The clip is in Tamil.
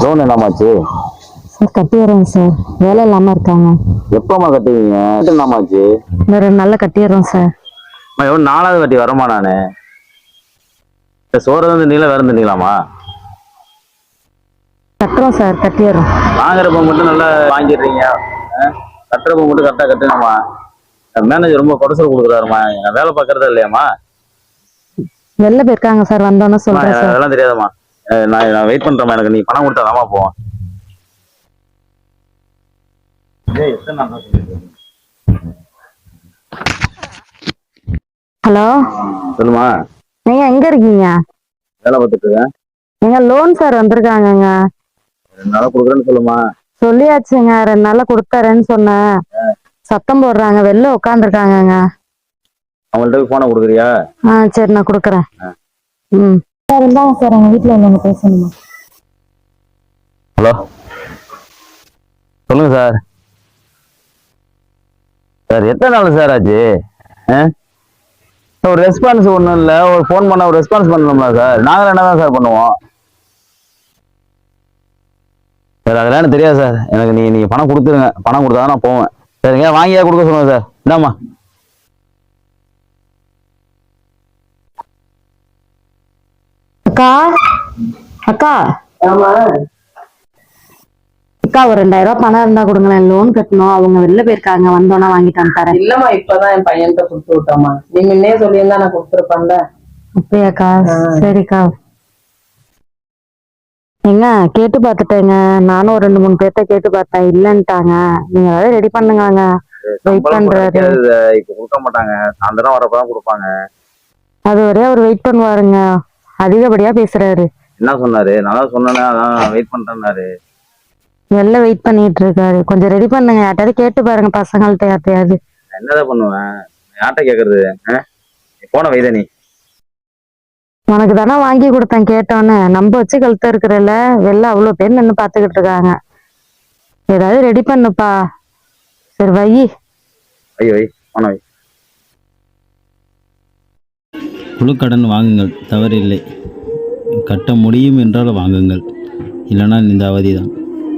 லோன் என்னமாச்சு சார் கட்டிடுறோம் சார். வேலை இல்லாமல் இருக்காங்க. எப்போம்மா கட்டுவீங்க? என்னமாச்சு இந்த ரெண்டு நாளில் கட்டிடுறோம் சார். எவ்வளோ நாலாவது வட்டி வரமா நானு? இந்த சோறு வந்து நீங்களா வேற இருந்துட்டீங்களாமா கட்டுறோம் சார் கட்டிடுறோம். வாங்குறப்ப மட்டும் நல்லா வாங்கிடுறீங்க. ஆ? கட்டுறப்ப மட்டும் கரெக்டாக கட்டுங்கம்மா மேனேஜர் ரொம்ப குறைச்சல் கொடுக்குறாருமா நான் வேலை பார்க்கறதா இல்லையாம்மா? வெளில போயிருக்காங்க சார் வந்தோன்னே எனக்கு சார். அதெல்லாம் தெரியாதம்மா. நான் நான் வெயிட் பண்றேம்மா எனக்கு நீ பணம் கொடுத்தாதாம்மா போவோம். ஹலோ? சொல்லுமா நீங்கள் எங்கே இருக்கீங்க? வேலை பார்த்துட்டு இருக்கேன். எங்க லோன் சார் வந்திருக்காங்கங்க. ரெண்டு நாளாக கொடுக்குறேன்னு சொல்லுமா சொல்லியாச்சுங்க ரெண்டு நாளில் கொடுத்தாரேன்னு சொன்னேன். சத்தம் போடுறாங்க வெளில உட்காந்துருக்காங்கங்க அவங்கள்ட்ட போய் ஃபோனை கொடுக்குறியா? ஆ சரி நான் கொடுக்குறேன். ம். சார் இருந்தாங்க சார் எங்கள் வீட்டில் உள்ளவங்க பேசணுமா? ஹலோ? சொல்லுங்க சார். சார் எத்தனை நாள் சார் ஆச்சு? ஆ? ஒரு ரெஸ்பான்ஸ் ஒன்றும் இல்லை. ஒரு ஃபோன் பண்ண ஒரு ரெஸ்பான்ஸ் பண்ணணும்ல சார். நாங்கள் என்ன தான் சார் பண்ணுவோம்? சார் அதெல்லாம் எனக்கு தெரியாது சார். எனக்கு நீ நீங்கள் பணம் கொடுத்துருங்க. பணம் கொடுத்தா நான் போவேன். சரிங்க வாங்கியா கொடுக்க சொல்லுங்க சார். இந்தாம்மா. அக்கா அக்கா. அக்கா ஒரு ரெண்டாயிரம் ரூபாய் பணம் இருந்தா கொடுங்களேன். லோன் கட்டணும். அவங்க வெளில போயிருக்காங்க. வந்தோன்னா வாங்கிட்டு தரேன். இல்லம்மா இப்பதான் என் பையன்கிட்ட கொடுத்து விட்டோம்மா. நீ முன்னே சொல்லியிருந்தா நான் கொடுத்துருப்பேன்ல. அப்படியாக்கா? சரிக்கா. ஏங்க கேட்டு பார்த்துட்டேங்க. நானும் ரெண்டு மூணு பேர்த்த கேட்டு பார்த்தேன். இல்லன்ட்டாங்க. நீங்க ஏதாவது ரெடி பண்ணுங்க வெயிட் பண்றாரு. இப்போ கொடுக்க மாட்டாங்க. சாயந்தரம் வரப்போ தான் கொடுப்பாங்க. அது வரையும் அவர் வெயிட் பண்ணுவாருங்க. அதிகப்படியா பேசுறாரு. என்ன சொன்னாரு? நான் தான் சொன்னேனே அதான் வெயிட் பண்றேன்னாரு. வெளில வெயிட் பண்ணிட்டு இருக்காரு கொஞ்சம் ரெடி பண்ணுங்க. யார்ட்டாவது கேட்டு பாருங்க பசங்கள்ட்ட யார்ட்டையாவது. என்னதான் பண்ணுவேன்? யார்கிட்ட கேக்குறது போன வைத நீ உனக்கு தானே வாங்கி கொடுத்தேன் கேட்டோன்னு. நம்ப வச்சு கழுத்த இருக்கிறல்ல. வெளில அவ்வளோ பேர் நின்று பார்த்துக்கிட்டு இருக்காங்க. ஏதாவது ரெடி பண்ணுப்பா. சரி வை. வை குழுக்கடன் வாங்குங்கள். தவறில்லை. கட்ட முடியும் என்றால் வாங்குங்கள். இல்லைன்னா இந்த அவதி தான்